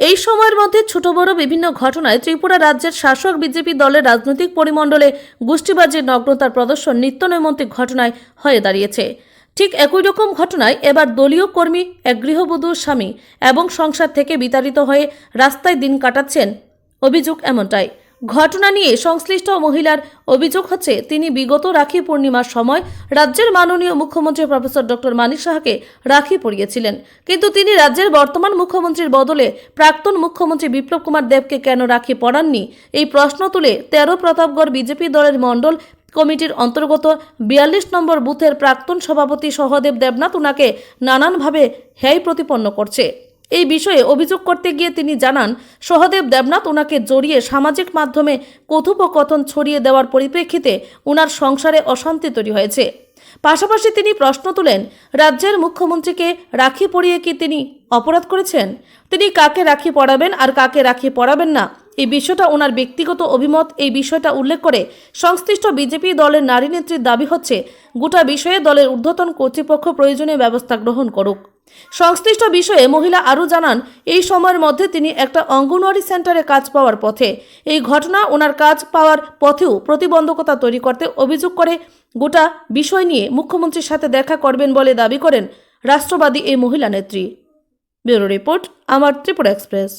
এই সময়ের মধ্যে ছোট বড় বিভিন্ন ঘটনায় ত্রিপুরা রাজ্যের শাসক বিজেপি দলের রাজনৈতিক পরিমণ্ডলে গোষ্ঠীবাজির নগ্নতার প্রদর্শন নিত্য নৈমন্ত্রিক ঘটনায় হয়ে দাঁড়িয়েছে। ঠিক একই রকম ঘটনায় এবার দলীয় কর্মী এক গৃহবধূর স্বামী এবং সংসার থেকে বিতাড়িত হয়ে রাস্তায় দিন কাটাচ্ছেন। অভিযোগ এমনটাই। ঘটনা নিয়ে সংশ্লিষ্ট মহিলার অভিযোগ হচ্ছে, তিনি বিগত রাখি পূর্ণিমার সময় রাজ্যের মাননীয় মুখ্যমন্ত্রী প্রফেসর ডক্টর মানিক সাহাকে রাখি পরিয়েছিলেন। কিন্তু তিনি রাজ্যের বর্তমান মুখ্যমন্ত্রীর বদলে প্রাক্তন মুখ্যমন্ত্রী বিপ্লব কুমার দেবকে কেন রাখি পড়াননি এই প্রশ্ন তুলে তেরো প্রতাপগড় বিজেপি দলের মণ্ডল কমিটির অন্তর্গত বিয়াল্লিশ নম্বর বুথের প্রাক্তন সভাপতি সহদেব দেবনাথ উনাকে নানানভাবে হ্যায় প্রতিপন্ন করছে। এই বিষয়ে অভিযোগ করতে গিয়ে তিনি জানান, সহদেব দেবনাথ ওনাকে জড়িয়ে সামাজিক মাধ্যমে কথোপকথন ছড়িয়ে দেওয়ার পরিপ্রেক্ষিতে ওনার সংসারে অশান্তি তৈরি হয়েছে। পাশাপাশি তিনি প্রশ্ন তুলেন, রাজ্যের মুখ্যমন্ত্রীকে রাখি পরিয়ে কি তিনি অপরাধ করেছেন? তিনি কাকে রাখি পড়াবেন আর কাকে রাখি পড়াবেন না? এই বিষয়টা ওনার ব্যক্তিগত অভিমত, এই বিষয়টা উল্লেখ করে সংশ্লিষ্ট বিজেপি দলের নারী নেত্রীর দাবি হচ্ছে, গোটা বিষয়ে দলের ঊর্ধ্বতন কর্তৃপক্ষ প্রয়োজনীয় ব্যবস্থা গ্রহণ করুক। সংশ্লিষ্ট বিষয়ে মহিলা আরও জানান, এই সময়ের মধ্যে তিনি একটা অঙ্গনওয়াড়ি সেন্টারে কাজ পাওয়ার পথে। এই ঘটনা ওনার কাজ পাওয়ার পথেও প্রতিবন্ধকতা তৈরি করতে অভিযোগ করে। গোটা বিষয় নিয়ে মুখ্যমন্ত্রীর সাথে দেখা করবেন বলে দাবি করেন রাষ্ট্রবাদী এই মহিলা নেত্রী। ব্যুরো রিপোর্ট, আমার ত্রিপুরা এক্সপ্রেস।